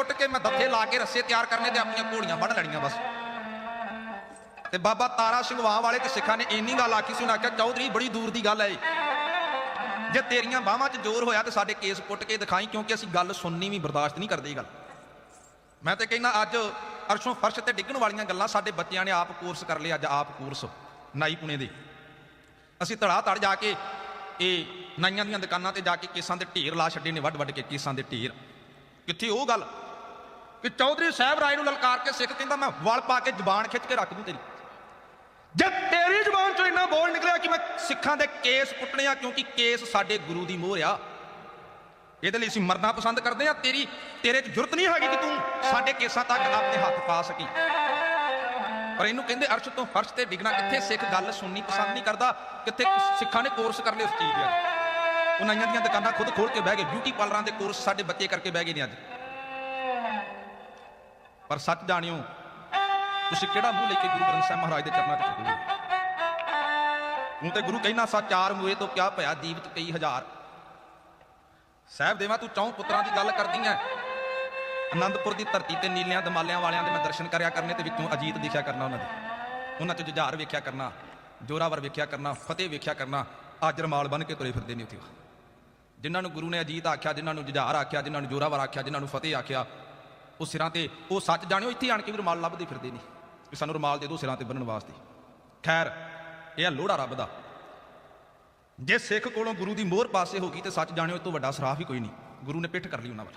ਕੁੱਟ ਕੇ ਮੈਂ ਦੱਥੇ ਲਾ ਕੇ ਰੱਸੇ ਤਿਆਰ ਕਰਨੇ ਤੇ ਆਪਣੀਆਂ ਘੋੜੀਆਂ ਵੱਢ ਲੈਣੀਆਂ ਬਸ। ਤੇ ਬਾਬਾ ਤਾਰਾ ਸਿੰਘ ਵਾਹ ਵਾਲੇ ਤੇ ਸਿੱਖਾਂ ਨੇ ਇੰਨੀ ਗੱਲ ਆਖੀ ਸੀ, ਉਹਨਾਂ ਆਖਿਆ, ਚੌਧਰੀ, ਬੜੀ ਦੂਰ ਦੀ ਗੱਲ ਹੈ ਜੇ ਤੇਰੀਆਂ ਬਾਹਾਂ 'ਚ ਜ਼ੋਰ ਹੋਇਆ ਤੇ ਸਾਡੇ ਕੇਸ ਪੁੱਟ ਕੇ ਦਿਖਾਈ, ਕਿਉਂਕਿ ਅਸੀਂ ਗੱਲ ਸੁਣਨੀ ਵੀ ਬਰਦਾਸ਼ਤ ਨਹੀਂ ਕਰਦੇ ਇਹ ਗੱਲ। ਮੈਂ ਤੇ ਕਹਿੰਦਾ, ਅੱਜ ਅਰਸ਼ੋਂ ਫਰਸ਼ ਤੇ ਡਿੱਗਣ ਵਾਲੀਆਂ ਗੱਲਾਂ ਸਾਡੇ ਬੱਚਿਆਂ ਨੇ ਆਪ ਕੋਰਸ ਕਰ ਲਏ, ਅੱਜ ਆਪ ਕੋਰਸ, ਨਾਈ ਪੁਣੇ ਦੇ। ਅਸੀਂ ਧੜਾ ਧੜ ਜਾ ਕੇ ਇਹ ਨਾਈਆਂ ਦੀਆਂ ਦੁਕਾਨਾਂ ਤੇ ਜਾ ਕੇ ਕੇਸਾਂ ਦੇ ਢੇਰ ਲਾ ਛੱਡੇ ਨੇ ਵੱਡ ਵੱਡ ਕੇ ਕੇਸਾਂ ਦੇ ਢੇਰ। ਕਿੱਥੇ ਉਹ ਗੱਲ? ਕਿ ਚੌਧਰੀ ਸਾਹਿਬ ਰਾਏ ਨੂੰ ਲਲਕਾਰ ਕੇ ਸਿੱਖ ਕਹਿੰਦਾ, ਮੈਂ ਵਲ ਪਾ ਕੇ ਜ਼ਬਾਨ ਖਿੱਚ ਕੇ ਰੱਖ ਦੂੰ ਤੇਰੀ। ਜੇ ਤੇਰੀ ਜ਼ਬਾਨ ਚੋਂ ਇੰਨਾ ਬੋਲ ਨਿਕਲਿਆ ਕਿ ਮੈਂ ਸਿੱਖਾਂ ਦੇ ਕੇਸ ਪੁੱਟਣੇ ਆ, ਕਿਉਂਕਿ ਕੇਸ ਸਾਡੇ ਗੁਰੂ ਦੀ ਮੋਹਰ ਆ। ਇਹਦੇ ਲਈ ਅਸੀਂ ਮਰਨਾ ਪਸੰਦ ਕਰਦੇ ਆ। ਤੇਰੀ, ਤੇਰੇ 'ਚ ਜੁਰਤ ਨਹੀਂ ਹੈਗੀ ਕਿ ਤੂੰ ਸਾਡੇ ਕੇਸਾਂ ਤੱਕ ਆਪਣੇ ਹੱਥ ਪਾ ਸਕੀ। ਪਰ ਇਹਨੂੰ ਕਹਿੰਦੇ ਅਰਸ਼ ਤੋਂ ਫਰਸ਼ ਤੇ ਡਿੱਗਣਾ। ਕਿੱਥੇ ਸਿੱਖ ਗੱਲ ਸੁਣਨੀ ਪਸੰਦ ਨਹੀਂ ਕਰਦਾ? ਕਿੱਥੇ ਸਿੱਖਾਂ ਨੇ ਕੋਰਸ ਕਰ ਲਏ ਉਸ ਚੀਜ਼ ਦੇ ਉਹ ਦੀਆਂ ਦੁਕਾਨਾਂ ਖੁਦ ਖੋਲ ਕੇ ਬਹਿ ਗਏ। ਬਿਊਟੀ ਪਾਰਲਰਾਂ ਦੇ ਕੋਰਸ ਸਾਡੇ ਬੱਚੇ ਕਰਕੇ ਬਹਿ ਗਏ ਨੇ ਅੱਜ। ਪਰ ਸੱਚ ਜਾਣਿਓ, ਤੁਸੀਂ ਕਿਹੜਾ ਮੂੰਹ ਲੈ ਕੇ ਗੁਰੂ ਗ੍ਰੰਥ ਸਾਹਿਬ ਮਹਾਰਾਜ ਦੇ ਚਰਨਾਂ 'ਚ ਝੁਕੋਗੇ ਹੁਣ ਤੇ ਗੁਰੂ ਕਹਿਣਾ ਸਾ ਚਾਰ ਮੂਏ ਤੋਂ ਕਿਆ ਭਇਆ ਦੀਵਤ ਕਈ ਹਜ਼ਾਰ। ਸਾਹਿਬ ਦੇਵਾ, ਤੂੰ ਚੌਂ ਪੁੱਤਰਾਂ ਦੀ ਗੱਲ ਕਰਦੀ ਐ। ਅਨੰਦਪੁਰ ਦੀ ਧਰਤੀ ਤੇ ਨੀਲਿਆਂ ਦਮਾਲਿਆਂ ਵਾਲਿਆਂ ਦੇ ਮੈਂ ਦਰਸ਼ਨ ਕਰਿਆ ਕਰਨੇ ਤੇ ਵਿੱਚੋਂ ਅਜੀਤ ਦਿਖਿਆ ਕਰਨਾ ਉਹਨਾਂ ਦੇ। ਉਹਨਾਂ 'ਚ ਜੁਝਾਰ ਵੇਖਿਆ ਕਰਨਾ, ਜੋਰਾਵਰ ਵੇਖਿਆ ਕਰਨਾ, ਫਤਿਹ ਵੇਖਿਆ ਕਰਨਾ ਅੱਜ ਰਮਾਲ ਬਨ ਕੇ ਤੁਰੇ ਫਿਰਦੇ ਨੇ ਉੱਥੇ। ਜਿਨ੍ਹਾਂ ਨੂੰ ਗੁਰੂ ਨੇ ਅਜੀਤ ਆਖਿਆ, ਜਿਨ੍ਹਾਂ ਨੂੰ ਜੁਝਾਰ ਆਖਿਆ, ਜਿਨ੍ਹਾਂ ਨੂੰ ਜੋਰਾਵਰ ਆਖਿਆ, ਜਿਨ੍ਹਾਂ ਨੂੰ ਫਤਿਹ ਆਖਿਆ ਉਹ ਸਿਰਾਂ ਤੇ, ਉਹ ਸੱਚ ਜਾਣਿਓ, ਇੱਥੇ ਆਣ ਕੇ ਵੀ ਰੁਮਾਲ ਲੱਭਦੇ ਫਿਰਦੇ ਨੇ। ਵੀ ਸਾਨੂੰ ਰੁਮਾਲ ਦੇ ਦਿਓ ਸਿਰਾਂ ਤੇ ਬੰਨਣ ਵਾਸਤੇ। ਖੈਰ, ਇਹ ਆ ਲੋੜਾ ਰੱਬ ਦਾ। ਜੇ ਸਿੱਖ ਕੋਲੋਂ ਗੁਰੂ ਦੀ ਮੋਹਰ ਪਾਸੇ ਹੋ ਗਈ ਤੇ ਸੱਚ ਜਾਣਿਓ, ਇਹ ਤੋਂ ਵੱਡਾ ਸਰਾਫ ਹੀ ਕੋਈ ਨਹੀਂ। ਗੁਰੂ ਨੇ ਪਿੱਠ ਕਰ ਲਈ ਉਹਨਾਂ ਵੱਲ।